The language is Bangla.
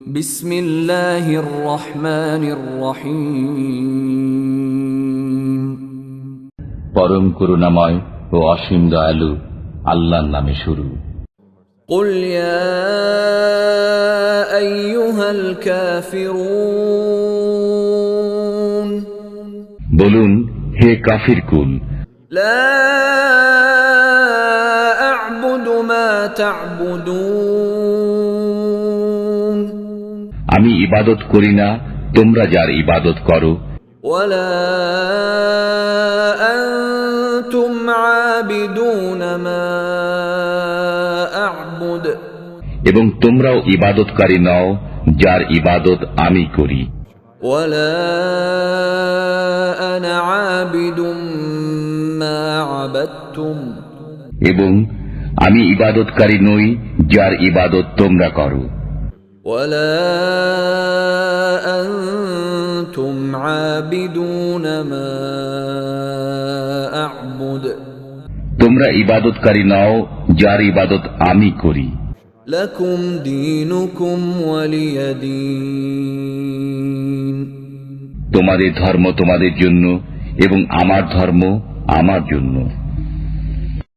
بسم الله الرحمن الرحيم পরম করুণাময় ও অসীম দয়ালু আল্লাহর নামে শুরু قل يا أيها الكافرون বলুন হে কাফির কুল لا أعبد ما تعبدون আমি ইবাদত করি না তোমরা যার ইবাদত করো ولا أنتم عابدون ما أعبد এবং তোমরাও ইবাদতকারী নও যার ইবাদত আমি করি ولا أنا عابد ما عبدتم এবং আমি ইবাদতকারী নই যার ইবাদত তোমরা করো ولا أنتم عابدون ما أعبد তোমরা ইবাদতকারী নও যার ইবাদত আমি করি لكم دينكم ولي دين তোমাদের ধর্ম তোমাদের জন্য এবং আমার ধর্ম আমার জন্য